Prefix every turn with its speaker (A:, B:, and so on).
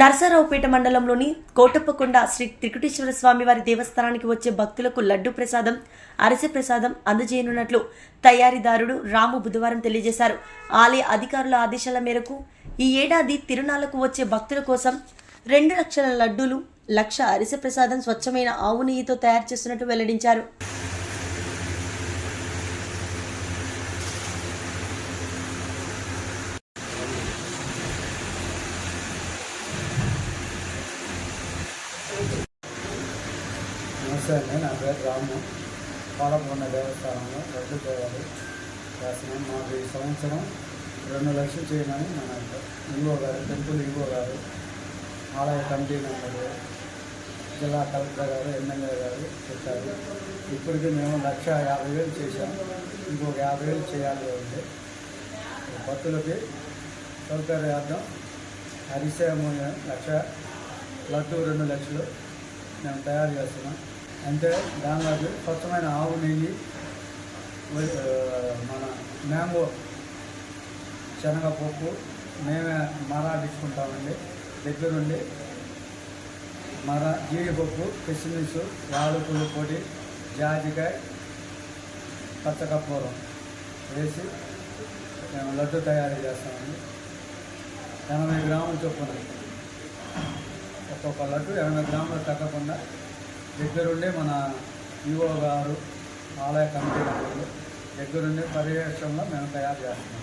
A: నరసరావుపేట మండలంలోని కోటప్పకొండ శ్రీ త్రికుటేశ్వర స్వామి వారి దేవస్థానానికి వచ్చే భక్తులకు లడ్డు ప్రసాదం అరిసె ప్రసాదం అందజేయనున్నట్లు తయారీదారుడు రాము బుధవారం తెలియజేశారు. ఆలయ అధికారుల ఆదేశాల మేరకు ఈ ఏడాది తిరునాళ్ళకు వచ్చే భక్తుల కోసం రెండు లక్షల లడ్డూలు లక్ష అరిసె ప్రసాదం స్వచ్ఛమైన ఆవు నెయ్యితో తయారు చేస్తున్నట్టు వెల్లడించారు.
B: నమస్తే అండి నా పేరు రాము. పాలకొండ దేవస్థానంలో లడ్డు తయారు చేస్తున్నాం మాకు ఈ సంవత్సరం రెండు లక్షలు చేయమని మన ఈవో గారు టెంపుల్ ఈవో గారు ఆలయ కమిటీ మెంబరు జిల్లా కలెక్టర్ గారు ఎమ్మెల్యే గారు చెప్పారు. ఇప్పటికీ మేము లక్ష యాభై వేలు చేశాం. ఇంకొక యాభై వేలు చేయాలి ఉంది భక్తులకి సౌకర్యార్థం అరిసె మూల్యం లక్ష లడ్డు రెండు లక్షలు మేము తయారు చేస్తున్నాం. అంటే దానిలోకి స్వచ్ఛమైన ఆవు నెయ్యి మన మ్యాంగో శనగపప్పు మేమే మరాడించుకుంటామండి దగ్గరుండి మర జీడిపప్పు కిస్మిస్ యాలకులు పొడి జాజికాయ పచ్చకర్పూరం వేసి మేము లడ్డు తయారు చేస్తామండి. ఎనభై గ్రాములు చొప్పున. ఒక్కొక్క లడ్డు ఎనభై గ్రాములు తగ్గకుండా దగ్గరుండి మన ఈఓ గారు ఆలయ కమిటీ దగ్గరుండి పర్యవేక్షణలో మేము తయారు చేస్తున్నాం.